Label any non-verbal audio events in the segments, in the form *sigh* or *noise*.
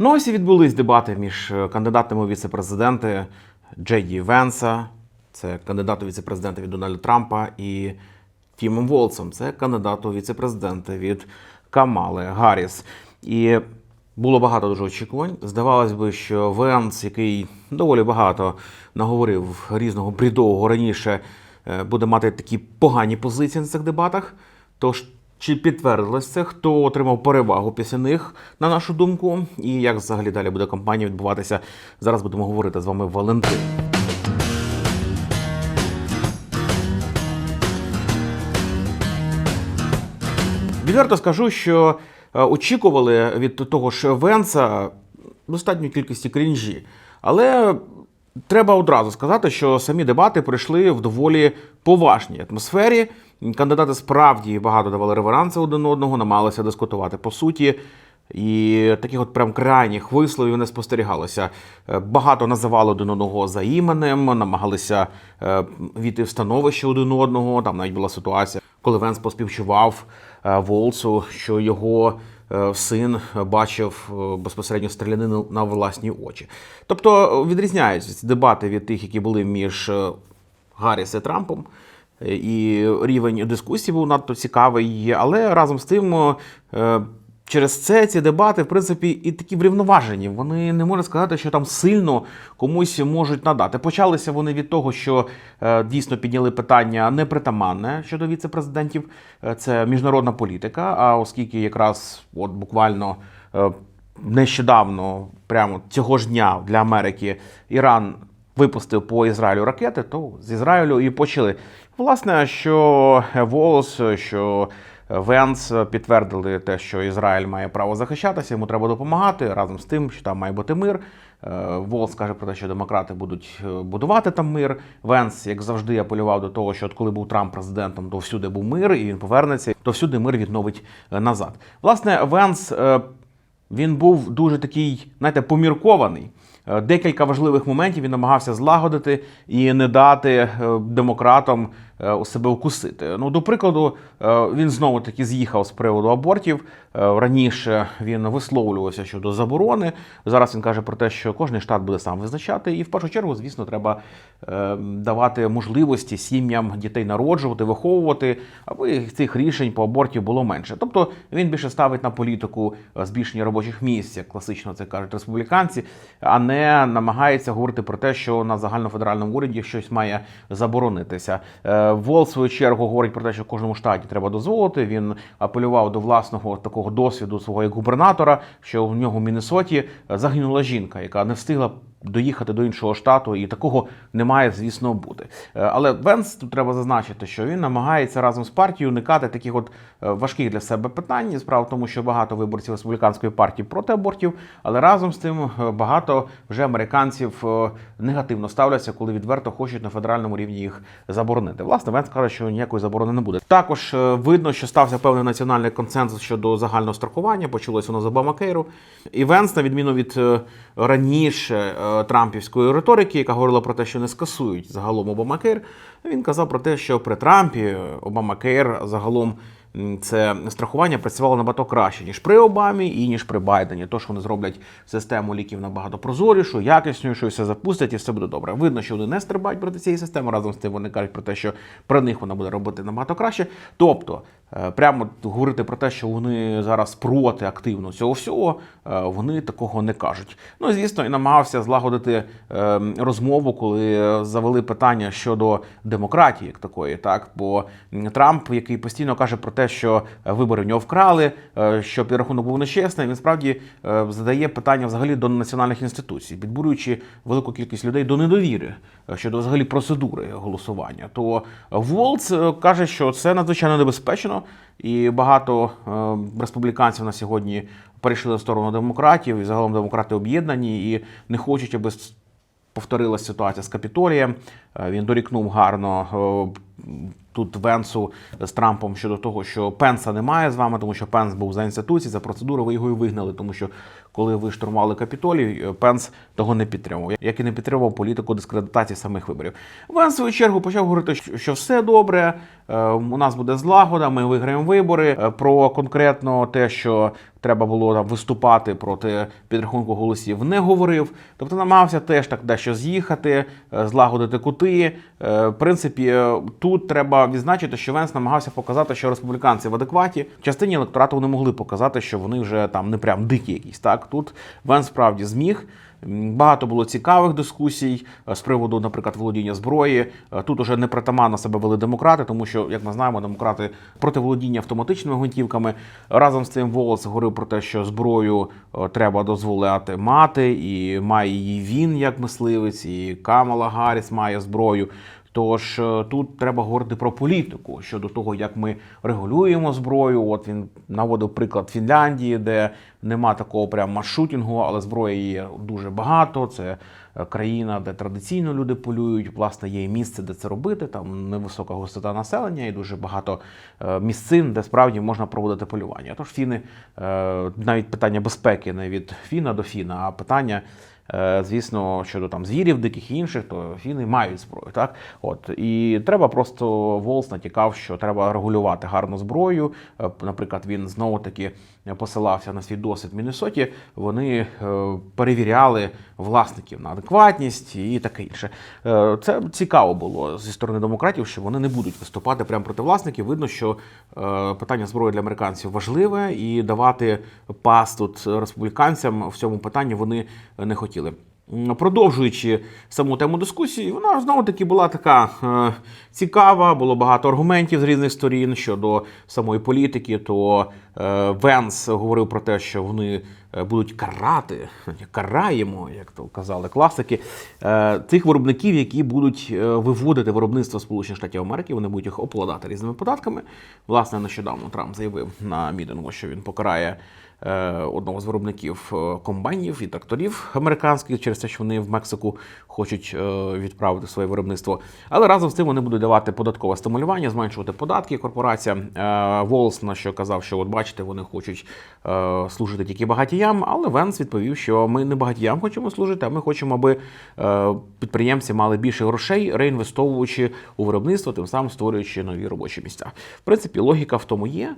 Ну ось і відбулись дебати між е, кандидатами у віце-президенти Джей Венса, це кандидат у віце-президенти від Дональда Трампа, і Тімом Волсом, це кандидат у віце-президенти від Камали Гарріс. І було багато дуже очікувань. Здавалось би, що Венс, який доволі багато наговорив різного брідового раніше, е, буде мати такі погані позиції на цих дебатах. Тож чи підтвердилось це, хто отримав перевагу після них, на нашу думку, і як взагалі далі буде кампанія відбуватися? Зараз будемо говорити з вами Валентин. Відверто скажу, що е, очікували від того ж Венса достатньої кількості крінжі. Але треба одразу сказати, що самі дебати пройшли в доволі поважній атмосфері. Кандидати справді багато давали реверанси один одного, намагалися дискутувати по суті. І таких от прям крайніх висловів не спостерігалося. Е, Багато називали один одного за іменем, намагалися е, війти в становище один одного. Там навіть була ситуація, коли Венс поспівчував е, Волсу, що його син бачив безпосередньо стрілянину на власні очі. Тобто відрізняються ці дебати від тих, які були між Гарріс і Трампом. Е, І рівень дискусії був надто цікавий, але разом з тим. е, Через це ці дебати, в принципі, і такі врівноважені. Вони не можна сказати, що там сильно комусь можуть надати. Почалися вони від того, що е, дійсно підняли питання непритаманне щодо віце-президентів. Це міжнародна політика. А оскільки якраз от буквально нещодавно, прямо цього ж дня для Америки, Іран випустив по Ізраїлю ракети, то з Ізраїлю і почали. Власне, що Волос, що Венс підтвердили те, що Ізраїль має право захищатися, йому треба допомагати разом з тим, що там має бути мир. Е, Волс каже про те, що демократи будуть е, будувати там мир. Венс, як завжди, апелював до того, що от коли був Трамп президентом, то всюди був мир, і він повернеться, то всюди мир відновить е, назад. Власне, Венс е, він був дуже такий, знаєте, поміркований. Е, Декілька важливих моментів він намагався злагодити і не дати е, демократам е, у себе укусити. Ну, до прикладу, е, він знову таки з'їхав з приводу абортів. Е, Раніше він висловлювався щодо заборони. Зараз він каже про те, що кожен штат буде сам визначати. І в першу чергу, звісно, треба е, давати можливості сім'ям дітей народжувати, виховувати, аби цих рішень по абортів було менше. Тобто він більше ставить на політику е, збільшення робочих місць, як класично це кажуть республіканці, а не намагається говорити про те, що на загальнофедеральному уряді щось має заборонитися. Вол, в свою чергу, говорить про те, що кожному штаті треба дозволити. Він апелював до власного такого досвіду свого як губернатора, що в нього в Міннесоті загинула жінка, яка не встигла доїхати до іншого штату, і такого не має, звісно, бути. Е, Але Венс тут треба зазначити, що він намагається разом з партією уникати таких от е, важких для себе питань. Справа в тому, що багато виборців республіканської партії проти абортів, але разом з тим е, багато вже американців негативно ставляться, коли відверто хочуть на федеральному рівні їх заборонити. Власне, Венс каже, що ніякої заборони не буде. Також видно, що стався певний національний консенсус щодо загального страхування. Почалось воно з Обамакейру. І Венс, на відміну від раніше трампівської риторики, яка говорила про те, що не скасують загалом Обамакер, він казав про те, що при Трампі Обамакер загалом. Це страхування працювало набагато краще ніж при Обамі і ніж при Байдені. Тож вони зроблять систему ліків набагато прозорішу, якісною, що все запустять, і все буде добре. Видно, що вони не стрибають проти цієї системи. Разом з тим вони кажуть про те, що при них вона буде робити набагато краще. Тобто, е, прямо говорити про те, що вони зараз проти активно цього всього, е, вони такого не кажуть. Ну, звісно, і намагався злагодити е, розмову, коли завели питання щодо демократії, як такої, так бо Трамп, який постійно каже про те, що вибори в нього вкрали, е, що підрахунок був нечесний, він справді е, задає питання взагалі до національних інституцій, підбурюючи велику кількість людей до недовіри е, щодо взагалі процедури голосування. То Волц е, каже, що це надзвичайно небезпечно, і багато е, республіканців на сьогодні перейшли в сторону демократів, і загалом демократи об'єднані і не хочуть, аби повторилася ситуація з Капітолієм. Е, Він дорікнув гарно е, тут Венсу з Трампом щодо того, що Пенса немає з вами, тому що Пенс був за інституції, за процедури, ви його і вигнали, тому що коли ви штурмували Капітолій, е, Пенс того не підтримував, як і не підтримував політику дискредитації самих виборів. Венс, в свою чергу, почав говорити, що- все добре, е, у нас буде злагода, ми виграємо вибори. Е, Про конкретно те, що треба було там виступати проти підрахунку голосів, не говорив. Тобто намагався теж так дещо з'їхати, злагодити кути. В принципі, тут треба відзначити, що Венс намагався показати, що республіканці в адекваті. Частині електорату вони могли показати, що вони вже там не прям дикі якісь. Так тут Венс справді зміг. Багато було цікавих дискусій е, з приводу, наприклад, володіння зброї. Е, Тут уже непритаманно себе вели демократи, тому що, як ми знаємо, демократи проти володіння автоматичними гвинтівками. Разом з цим Волос говорив про те, що зброю е, треба дозволяти мати, і має її він як мисливець, і Камала Гарріс має зброю. Тож е, тут треба говорити про політику щодо того, як ми регулюємо зброю. От він наводив приклад Фінляндії, де нема такого прям маршрутінгу, але зброї є дуже багато. Це е, країна, де традиційно люди полюють. Власне, є місце, де це робити. Там невисока густота населення і дуже багато е, місцин, де справді можна проводити полювання. Тож фіни навіть питання безпеки не від фіна до фіна, а питання. Е, Звісно, щодо там звірів, диких і інших, то фіни мають зброю. Так, от і треба просто Волс натякав, що треба регулювати гарну зброю. Е, Наприклад, він знову таки посилався на свій досвід в Міннесоті. Вони е, перевіряли власників на адекватність і таке інше. Е, Це цікаво було зі сторони демократів, що вони не будуть виступати прямо проти власників. Видно, що е, питання зброї для американців важливе, і давати пас тут республіканцям в цьому питанні вони не хотіли. Продовжуючи саму тему дискусії, вона знову таки була така е, цікава, було багато аргументів з різних сторін щодо самої політики. То е, Венс говорив про те, що вони е, будуть карати, *laughs* караємо, як то казали класики, тих виробників, які будуть виводити виробництво Сполучених Штатів Америки. Вони будуть їх обкладати різними податками. Власне, нещодавно Трамп заявив на мітингу, що він покарає одного з виробників е, комбайнів і тракторів американських через те, що вони в Мексику хочуть е, відправити своє виробництво. Але разом з тим вони будуть давати податкове стимулювання, зменшувати податки корпораціям. Е, Волс на що казав, що от бачите, вони хочуть е, служити тільки багатіям. Але Венс відповів, що ми не багатіям хочемо служити, а ми хочемо, аби підприємці мали більше грошей, реінвестовуючи у виробництво, тим самим створюючи нові робочі місця. В принципі, логіка в тому є.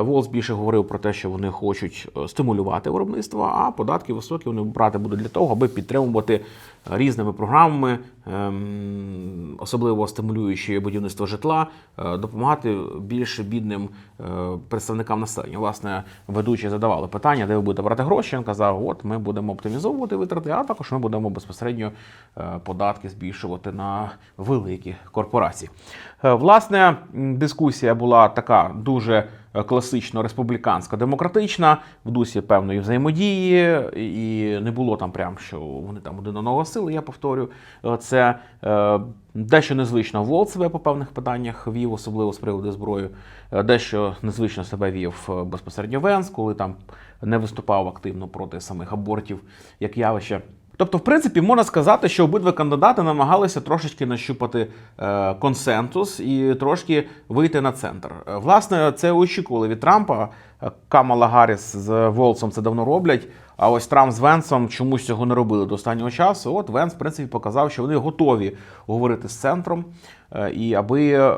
Волс більше говорив про те, що вони хочуть стимулювати виробництво, а податки високі вони брати будуть для того, аби підтримувати різними програмами, ем, особливо стимулюючи будівництво житла, е, допомагати більш бідним е, представникам населення. Власне, ведучі задавали питання, де ви будете брати гроші. Він казав: от ми будемо оптимізовувати витрати, а також ми будемо безпосередньо е, податки збільшувати на великі корпорації. Власне, дискусія була така дуже класично республіканська демократична, в дусі певної взаємодії, і не було там прям, що вони там один одного сили. Я повторю, Е, це е, дещо незвично Волт себе по певних питаннях вів, особливо з приводу зброї. Е, Дещо незвично себе вів е, безпосередньо Венс, коли там не виступав активно проти самих абортів як явище. Тобто, в принципі, можна сказати, що обидва кандидати намагалися трошечки нащупати е, консенсус і трошки вийти на центр. Е, Власне, це очікували від Трампа. Е, Камала Гарріс з Волсом це давно роблять. А ось Трамп з Венсом чомусь цього не робили до останнього часу. От Венс, в принципі, показав, що вони готові говорити з центром і аби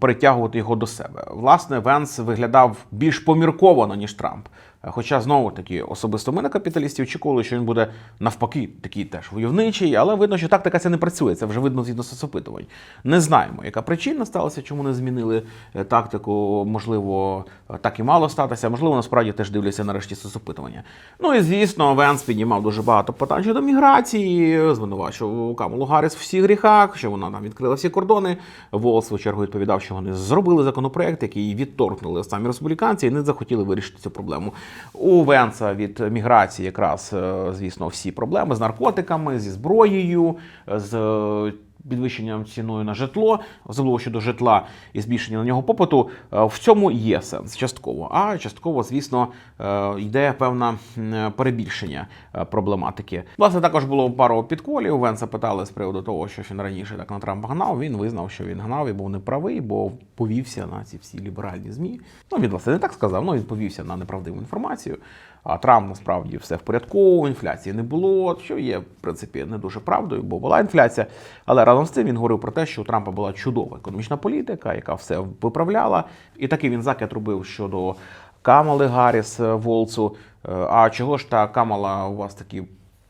перетягувати його до себе. Власне, Венс виглядав більш помірковано, ніж Трамп. Е, Хоча знову таки особисто ми на капіталістів очікували, що він буде навпаки такий теж войовничий, але видно, що тактика ця не працює. Це вже видно згідно соцопитувань. Не знаємо, яка причина сталася, чому не змінили е, тактику. Можливо, е, так і мало статися. Можливо, насправді теж дивляться нарешті соцопитування. Ну і звісно, Венс піднімав дуже багато питань щодо міграції, звинувачував Камалу Гарріс в всіх гріхах, що вона там відкрила всі кордони. Волс, в чергу, відповідав, що вони зробили законопроект, який відторкнули самі республіканці і не захотіли вирішити цю проблему. У Венса від міграції якраз, е, звісно, всі проблеми з наркотиками, зі зброєю, з е, підвищенням ціною на житло, особливо щодо житла і збільшення на нього попиту, е, в цьому є сенс частково. А частково, звісно, е, йде певне перебільшення е, проблематики. Власне, також було пару підколів. Венса питали з приводу того, що він раніше так на Трампа гнав. Він визнав, що він гнав і був неправий, бо повівся на ці всі ліберальні змі. Ну він власне не так сказав. Ну він повівся на неправдиву інформацію. А Трамп насправді все в порядку, інфляції не було, що є в принципі не дуже правдою, бо була інфляція. Але разом з цим він говорив про те, що у Трампа була чудова економічна політика, яка все виправляла. І такий він закид робив щодо Камали Гарріс е, Волцу. Е, А чого ж та Камала у вас такі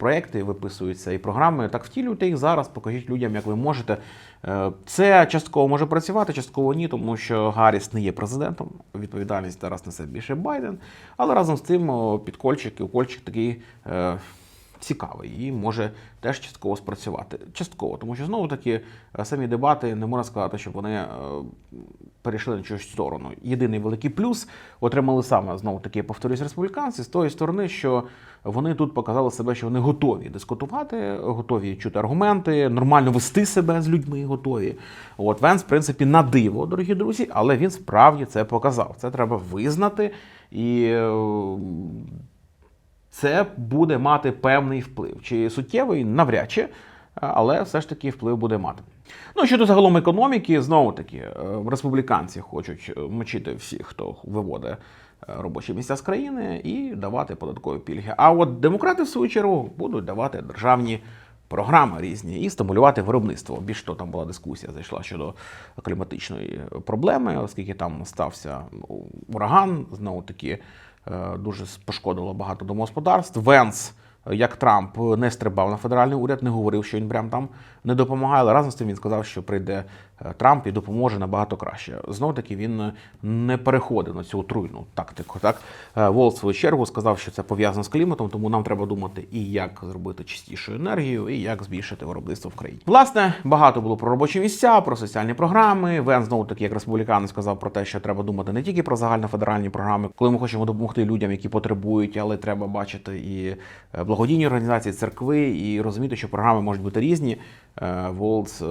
проекти виписуються і програми? Так втілюйте їх зараз, покажіть людям, як ви можете. Е, Це частково може працювати, частково ні, тому що Гарріс не є президентом. Відповідальність зараз несе більше Байден. Але разом з тим підкольчик і укольчик такий. Е, Цікавий і може теж частково спрацювати. Частково, тому що знову таки е, самі дебати не можна сказати, що вони е, перейшли на чогось сторону. Єдиний великий плюс отримали саме знову таки, я повторюсь, республіканці з тої сторони, що вони тут показали себе, що вони готові дискутувати, готові чути аргументи, нормально вести себе з людьми готові. От Венс, в принципі, на диво, дорогі друзі, але він справді це показав. Це треба визнати і. Це буде мати певний вплив. Чи суттєвий навряд чи, але все ж таки вплив буде мати. Ну щодо загалом економіки, знову таки, е, республіканці хочуть е, мочити всіх, хто виводить е, робочі місця з країни, і давати податкові пільги. А от демократи, в свою чергу, будуть давати державні. Програми різні і стимулювати виробництво. Більш того, там була дискусія, зайшла щодо кліматичної проблеми, оскільки там стався ураган, знову таки дуже пошкодило багато домогосподарств. Венс, як Трамп, не стрибав на федеральний уряд, не говорив, що він прям там не допомагає. Але разом з тим він сказав, що прийде е, Трамп і допоможе набагато краще. Знов таки він не переходив на цю отруйну тактику. Так Е, Волт в свою чергу сказав, що це пов'язано з кліматом, тому нам треба думати і як зробити чистішу енергію, і як збільшити виробництво в країні. Власне, багато було про робочі місця, про соціальні програми. Вен знову таки, як республіканець, сказав про те, що треба думати не тільки про загальнофедеральні програми, коли ми хочемо допомогти людям, які потребують, але треба бачити і е, благодійні організації, церкви, і розуміти, що програми можуть бути різні. Е, Волц е,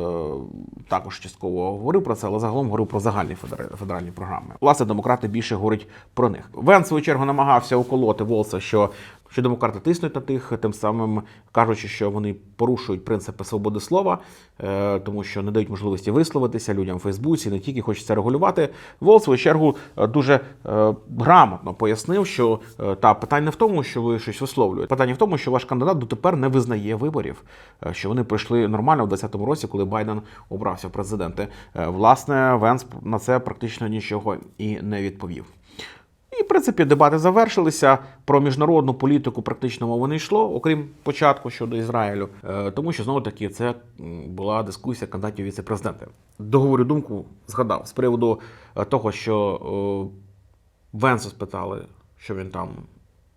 також частково говорив про це, але загалом говорив про загальні федера- федеральні програми. Власне, демократи більше говорять про них. Вен, в свою чергу, намагався уколоти Волса, що, що демократи тиснуть на тих, тим самим кажучи, що вони порушують принципи свободи слова, е, тому що не дають можливості висловитися людям в Фейсбуці, не тільки хочуть це регулювати. Волц, в свою чергу, е, дуже е, грамотно пояснив, що та питання не в тому, що ви щось висловлюєте. Питання в тому, що ваш кандидат дотепер не визнає виборів, що вони пройшли нормально в 2020 році, коли Байден обрався в президенти. Власне, Венс на це практично нічого і не відповів. Принципі, дебати завершилися. Про міжнародну політику практично мови не йшло, окрім початку щодо Ізраїлю, Е, тому що знову таки це була дискусія кандидатів віце-президента. Договорю думку згадав з приводу е, того, що Венса спитали, що він там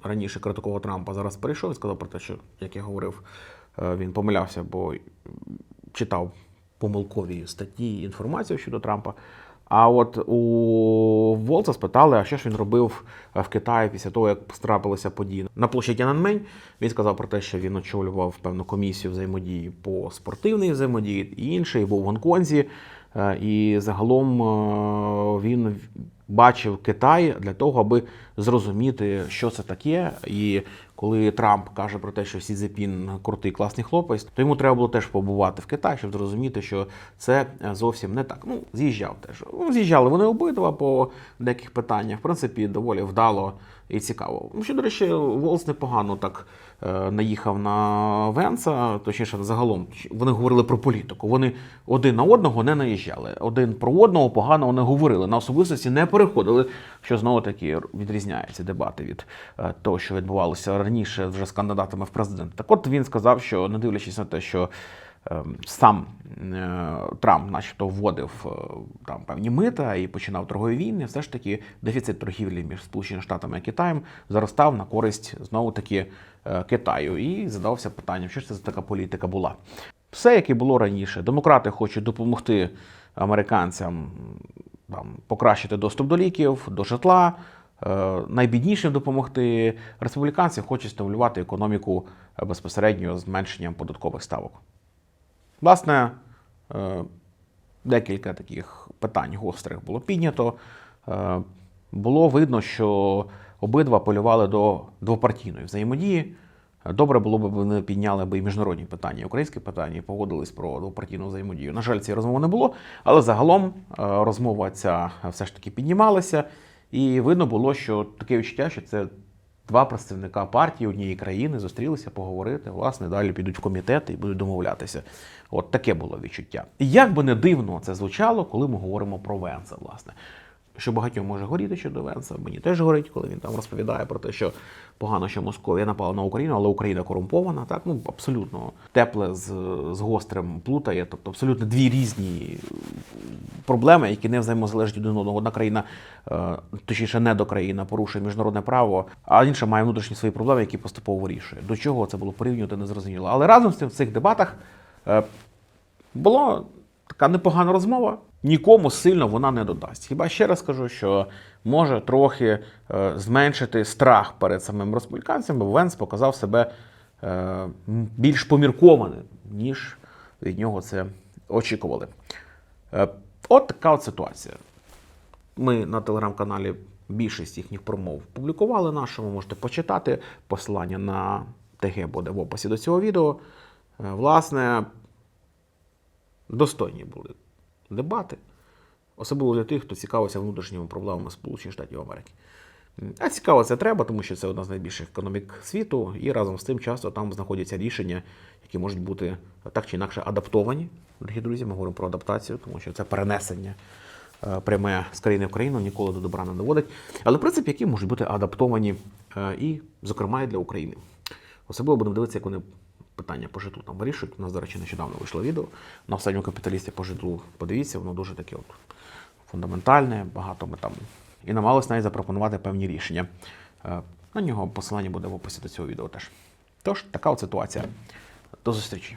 раніше критикував Трампа, зараз перейшов і сказав про те, що, як я говорив, е, він помилявся, бо читав помилкові статті інформацію щодо Трампа. А от у Волца спитали, а що ж він робив е, в Китаї після того, як трапилися події на площі Тяньаньмень. Він сказав про те, що він очолював певну комісію взаємодії по спортивній взаємодії і інше, і був в Гонконзі. Е, І загалом е, він бачив Китай для того, аби зрозуміти, що це таке. І коли Трамп каже про те, що Сі Цзепін крутий класний хлопець, то йому треба було теж побувати в Китаї, щоб зрозуміти, що це е, зовсім не так. Ну, з'їжджав теж. Ну, з'їжджали вони обидва по деяких питаннях. В принципі, доволі вдало і цікаво. Ну, Що, до речі, Волс непогано так е, наїхав на Венса, точніше, загалом вони говорили про політику. Вони один на одного не наїжджали. Один про одного погано не говорили. На особистості не переходили, що знову таки відрізняється дебати від е, того, що відбувалося раніше вже з кандидатами в президенти. Так от він сказав, що не дивлячись на те, що ем, сам е, Трамп, начебто, вводив е, там певні мита і починав торгові війни, все ж таки дефіцит торгівлі між Сполученими Штатами і Китаєм зростав на користь знову таки е, Китаю. І задавався питанням, що ж це за така політика була. Все, як і було раніше. Демократи хочуть допомогти американцям там, покращити доступ до ліків, до житла. Е, Найбіднішим допомогти республіканці хочуть стимулювати економіку е, безпосередньо зменшенням податкових ставок. Власне, Е, Декілька таких питань гострих було піднято. Було видно, що обидва полювали до двопартійної взаємодії. Добре було б, вони підняли би і міжнародні питання, і українські питання, і погодились про двопартійну взаємодію. На жаль, цієї розмови не було, але загалом розмова ця все ж таки піднімалася, і видно було, що таке відчуття, що це два представника партії однієї країни зустрілися поговорити, власне, далі підуть в комітет і будуть домовлятися. От таке було відчуття. І як би не дивно це звучало, коли ми говоримо про Венса, власне. Що багатьом може горіти щодо Венса, мені теж горить, коли він там розповідає про те, що погано, що Московія напала на Україну, але Україна корумпована. Так, ну абсолютно тепле з, з гострим плутає, тобто абсолютно дві різні проблеми, які не взаємозалежать один одного. Одна країна, е, точніше, не до країна, порушує міжнародне право, а інша має внутрішні свої проблеми, які поступово вирішує. До чого це було порівнювати, не зрозуміло. Але разом з тим в цих дебатах е, була така непогана розмова. Нікому сильно вона не додасть. Хіба ще раз скажу, що може трохи е, зменшити страх перед самим республіканцем, бо Венс показав себе е, більш поміркованим, ніж від нього це очікували. Е, от така от ситуація. Ми на телеграм-каналі більшість їхніх промов публікували нашому. Можете почитати. Посилання на ТГ буде в описі до цього відео. Власне, достойні були дебати, особливо для тих, хто цікавився внутрішніми проблемами Сполучених Штатів Америки. А цікаво це треба, тому що це одна з найбільших економік світу, і разом з тим часто там знаходяться рішення, які можуть бути так чи інакше адаптовані. Дорогі друзі, ми говоримо про адаптацію, тому що це перенесення е, пряме з країни в країну ніколи до добра не доводить. Але принцип, які можуть бути адаптовані е, і, зокрема, і для України. Особливо будемо дивитися, як вони питання по житлу там вирішують. У нас, до речі, нещодавно вийшло відео на останньому капіталісті по житлу. Подивіться, воно дуже таке от фундаментальне, багато ми там і намагалися навіть запропонувати певні рішення. Е, На нього посилання буде в описі до цього відео теж. Тож, така от ситуація. До зустрічі.